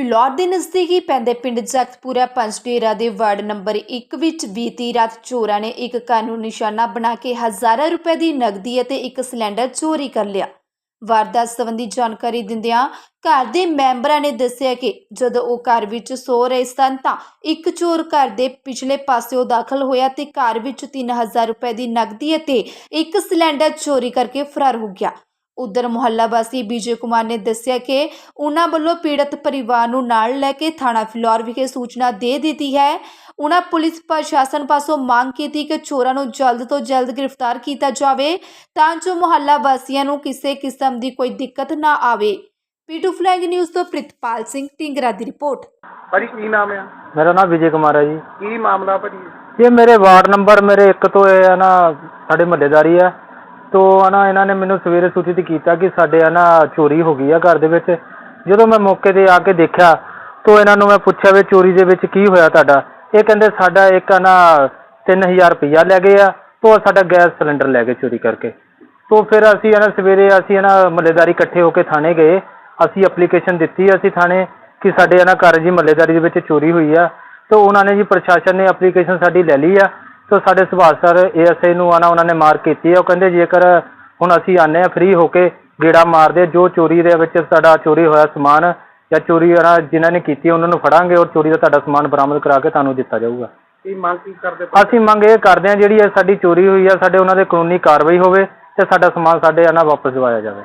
ਫਿਲੌਰ ਦੇ ਨਜ਼ਦੀਕੀ ਪੈਂਦੇ ਪਿੰਡ ਜਗਤਪੁਰਾ ਪੰਜਡੇਰਾ ਦੇ ਵਾਰਡ ਨੰਬਰ 1 ਵਿੱਚ ਬੀਤੀ ਰਾਤ ਚੋਰਾਂ ਨੇ ਇੱਕ ਘਰ ਨੂੰ ਨਿਸ਼ਾਨਾ ਬਣਾ ਕੇ ਹਜ਼ਾਰਾਂ ਰੁਪਏ ਦੀ ਨਕਦੀ ਅਤੇ ਇੱਕ ਸਿਲੰਡਰ ਚੋਰੀ ਕਰ ਲਿਆ। ਵਾਰਦਾਤ ਸੰਬੰਧੀ ਜਾਣਕਾਰੀ ਦਿੰਦਿਆਂ ਘਰ ਦੇ ਮੈਂਬਰਾਂ ਨੇ ਦੱਸਿਆ ਕਿ ਜਦੋਂ ਉਹ ਘਰ ਵਿੱਚ ਸੋ ਰਹੇ ਸਨ ਤਾਂ ਇੱਕ ਚੋਰ ਘਰ ਦੇ ਪਿਛਲੇ ਪਾਸਿਓਂ ਦਾਖਲ ਹੋਇਆ ਤੇ ਘਰ ਵਿੱਚ 3000 ਰੁਪਏ ਦੀ ਨਕਦੀ ਅਤੇ ਇੱਕ ਸਿਲੰਡਰ ਚੋਰੀ ਕਰਕੇ ਫਰਾਰ ਹੋ ਗਿਆ। ਉਧਰ ਮੁਹੱਲਾ ਵਾਸੀ ਵਿਜੇ ਕੁਮਾਰ ਨੇ ਦੱਸਿਆ ਕਿ ਉਹਨਾਂ ਵੱਲੋਂ ਪੀੜਤ ਪਰਿਵਾਰ ਨੂੰ ਨਾਲ ਲੈ ਕੇ ਥਾਣਾ ਫਿਲੌਰ ਵਿਖੇ ਸੂਚਨਾ ਦੇ ਦਿੱਤੀ ਹੈ। ਉਹਨਾਂ ਪੁਲਿਸ ਪ੍ਰਸ਼ਾਸਨ ਪਾਸੋਂ ਮੰਗ ਕੀਤੀ ਕਿ ਚੋਰਾਂ ਨੂੰ ਜਲਦ ਤੋਂ ਜਲਦ ਗ੍ਰਿਫਤਾਰ ਕੀਤਾ ਜਾਵੇ ਤਾਂ ਜੋ ਮੁਹੱਲਾ ਵਾਸੀਆਂ ਨੂੰ ਕਿਸੇ ਕਿਸਮ ਦੀ ਕੋਈ ਦਿੱਕਤ ਨਾ ਆਵੇ। ਪੀਟੂ ਫਲੈਗ ਨਿਊਜ਼ ਤੋਂ ਪ੍ਰਿਤਪਾਲ ਸਿੰਘ ਢਿੰਗਰਾ ਦੀ ਰਿਪੋਰਟ। ਭਾਜੀ ਕੀ ਨਾਮ ਆ? ਮੇਰਾ ਨਾਮ ਵਿਜੇ ਕੁਮਾਰ ਹੈ ਜੀ। ਕੀ ਮਾਮਲਾ ਭਾਜੀ? ਇਹ ਮੇਰੇ ਵਾਰਡ ਨੰਬਰ ਮੇਰੇ 1 ਤੋਂ ਇਹ ਹੈ ਨਾ ਸਾਡੇ ਮਹੱਲੇਦਾਰੀ ਹੈ। ਤੋਂ ਹੈ ਨਾ ਇਹਨਾਂ ਨੇ ਮੈਨੂੰ ਸਵੇਰੇ ਸੂਚਿਤ ਕੀਤਾ ਕਿ ਸਾਡੇ ਹੈ ਨਾ ਚੋਰੀ ਹੋ ਗਈ ਆ ਘਰ ਦੇ ਵਿੱਚ। ਜਦੋਂ ਮੈਂ ਮੌਕੇ ਤੇ ਆ ਕੇ ਦੇਖਿਆ ਤੋਂ ਇਹਨਾਂ ਨੂੰ ਮੈਂ ਪੁੱਛਿਆ ਵੀ ਚੋਰੀ ਦੇ ਵਿੱਚ ਕੀ ਹੋਇਆ ਤੁਹਾਡਾ? ਇਹ ਕਹਿੰਦੇ ਸਾਡਾ ਇੱਕ ਹੈ ਨਾ 3000 ਰੁਪਇਆ ਲੈ ਗਏ ਆ ਤੋਂ ਸਾਡਾ ਗੈਸ ਸਿਲੰਡਰ ਲੈ ਗਏ ਚੋਰੀ ਕਰਕੇ। ਤੋਂ ਫਿਰ ਅਸੀਂ ਹੈ ਨਾ ਸਵੇਰੇ ਅਸੀਂ ਹੈ ਨਾ ਮਹੱਲੇਦਾਰੀ ਇਕੱਠੇ ਹੋ ਕੇ ਥਾਣੇ ਗਏ। ਅਸੀਂ ਐਪਲੀਕੇਸ਼ਨ ਦਿੱਤੀ ਅਸੀਂ ਥਾਣੇ ਕਿ ਸਾਡੇ ਹੈ ਨਾ ਘਰ ਜੀ ਮਹੱਲੇਦਾਰੀ ਦੇ ਵਿੱਚ ਚੋਰੀ ਹੋਈ ਆ। ਤੇ ਉਹਨਾਂ ਨੇ ਜੀ ਪ੍ਰਸ਼ਾਸਨ ਨੇ ਐਪਲੀਕੇਸ਼ਨ ਸਾਡੀ ਲੈ ਲਈ ਆ। ਤੇ ਸਾਡੇ ਸੁਭਾਸ਼ ਸਰ ਏਐਸਆਈ ਨੂੰ ਆਣਾ ਉਹਨਾਂ ਨੇ ਮਾਰਕ ਕੀਤੀ ਆ ਉਹ ਕਹਿੰਦੇ ਜੇਕਰ ਹੁਣ ਅਸੀਂ ਆਨੇ ਆ ਫ੍ਰੀ ਹੋ ਕੇ ਗੇੜਾ ਮਾਰਦੇ ਜੋ ਚੋਰੀ ਦੇ ਵਿੱਚ ਸਾਡਾ ਚੋਰੀ ਹੋਇਆ ਸਮਾਨ ਜਾਂ ਚੋਰੀ ਆ ਨਾ ਜਿਨ੍ਹਾਂ ਨੇ ਕੀਤੀ ਉਹਨਾਂ ਨੂੰ ਫੜਾਂਗੇ ਔਰ ਚੋਰੀ ਦਾ ਤੁਹਾਡਾ ਸਮਾਨ ਬਰਾਮਦ ਕਰਾ ਕੇ ਤੁਹਾਨੂੰ ਦਿੱਤਾ ਜਾਊਗਾ। ਕੀ ਮੰਗ ਕੀ ਕਰਦੇ ਭਾਜੀ? ਅਸੀਂ ਮੰਗ ਇਹ ਕਰਦੇ ਹਾਂ ਜਿਹੜੀ ਇਹ ਸਾਡੀ ਚੋਰੀ ਹੋਈ ਆ ਸਾਡੇ ਉਹਨਾਂ ਦੇ ਕਾਨੂੰਨੀ ਕਾਰਵਾਈ ਹੋਵੇ ਤੇ ਸਾਡਾ ਸਮਾਨ ਸਾਡੇ ਆ ਨਾ ਵਾਪਸ ਦਿਵਾਇਆ ਜਾਵੇ।